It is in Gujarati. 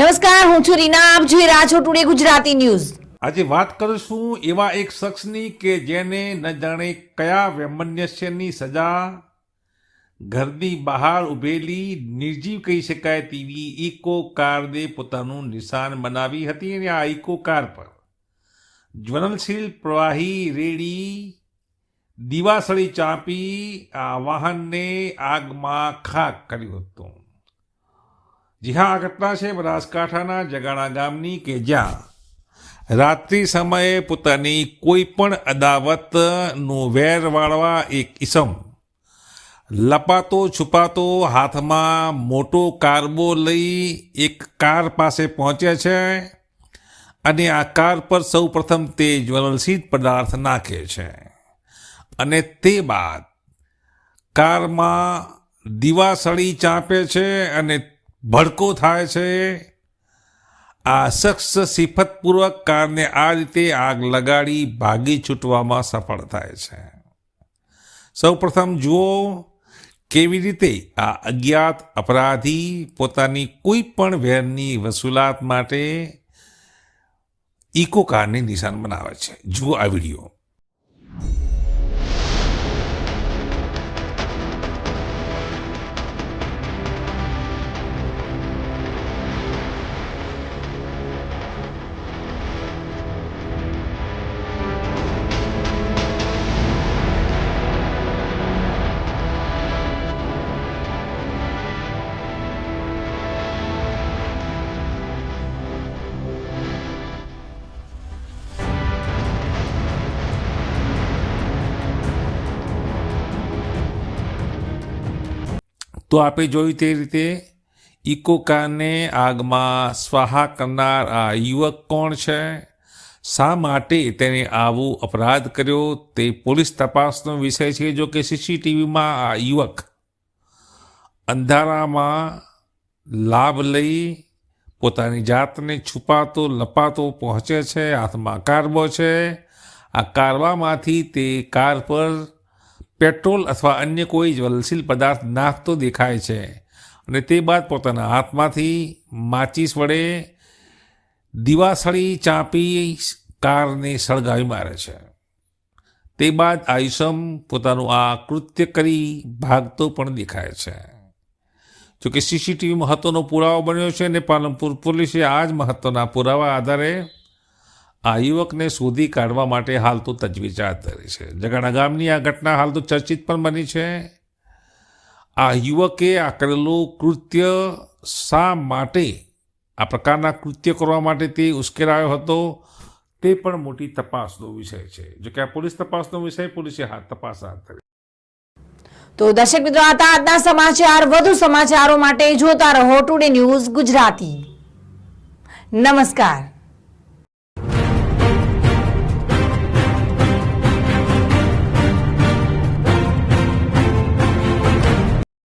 નમસ્કાર, હું છું રીના. આપ જોઈ રહ્યા છો ટુડે ગુજરાતી ન્યૂઝ. આજે વાત કરીશું એવા એક શખ્સની કે જેને ન જાણે કયા વૈમનસ્યની સજા ઘરની બહાર ઉભેલી નિર્જીવ કહી શકાય તેવી ઇકો કારને પોતાનું નિશાન બનાવી હતી અને આ ઇકો કાર પર જ્વલનશીલ પ્રવાહી રેડી દિવાસળી ચાંપી આ વાહનને આગમાં ખાક કર્યું હતું. જી હા આ ઘટના છે બનાસકાંઠાના જગાણા ગામની કે જ્યાં રાત્રિ સમયે પોતાની કોઈ પણ અદાવતનું વેર વાળવા એક ઈસમ, લપાતો છુપાતો હાથમાં મોટો કારબો લઈ એક કાર પાસે પહોંચે છે અને આ કાર પર સૌ પ્રથમ તે જ્વલનશીલ પદાર્થ નાખે છે. અને તે બાદ કારમાં દીવાસળી ચાંપે છે અને ભડકો થાય છે. આ શખ્સ સિફતપૂર્વક કારને આ રીતે આગ લગાડી ભાગી છૂટવામાં સફળ થાય છે. સૌ પ્રથમ જુઓ કેવી રીતે આ અજ્ઞાત અપરાધી પોતાની કોઈ પણ વેરની વસૂલાત માટે ઇકો કારને નિશાન બનાવે છે. જુઓ આ વીડિયો. તો આપણે જોયું તે રીતે ઇકો કારને આગમાં સ્વાહા કરનાર આ યુવક કોણ છે? શા માટે તેને આવો અપરાધ કર્યો? તે પોલીસ તપાસનો વિષય છે જો કે સીસીટીવીમાં આ યુવક અંધારામાં લાભ લઈ પોતાની જાતને છુપાતો, લપાતો પહોંચે છે, હાથમાં કારબો છે. આ કારવામાંથી તે કાર પર પેટ્રોલ અથવા અન્ય કોઈ જ્વલનશીલ પદાર્થ નાખતો દેખાય છે અને તે બાદ પોતાના હાથમાંથી માચીસ વડે દિવાસળી ચાંપી કારને સળગાવી મારે છે. તે બાદ આયુષમ પોતાનું આ કૃત્ય કરી ભાગતો પણ દેખાય છે. જોકે સીસીટીવી મહત્વનો પુરાવો બન્યો છે અને પાલનપુર પોલીસે આ જ મહત્વના પુરાવા આધારે આ યુવકને શોધી કાઢવા માટે હાલ તો તજવીજ હાથ ધરી છે. જગાણા ગામની આ ઘટના હાલ તો ચર્ચિત પણ બની છે. આ યુવકે આ કરેલું કૃત્ય શા માટે, આ પ્રકારના કૃત્ય કરવા માટે તે ઉશ્કેરાયો હતો, તે પણ મોટી તપાસનો વિષય છે. જો કે આ પોલીસ તપાસનો વિષય, પોલીસે હાથ તપાસ હાથ ધરી. તો દર્શક મિત્રો હતા આજના સમાચાર, વધુ સમાચારો માટે જોતા રહો ટુડે ન્યૂઝ ગુજરાતી. નમસ્કાર.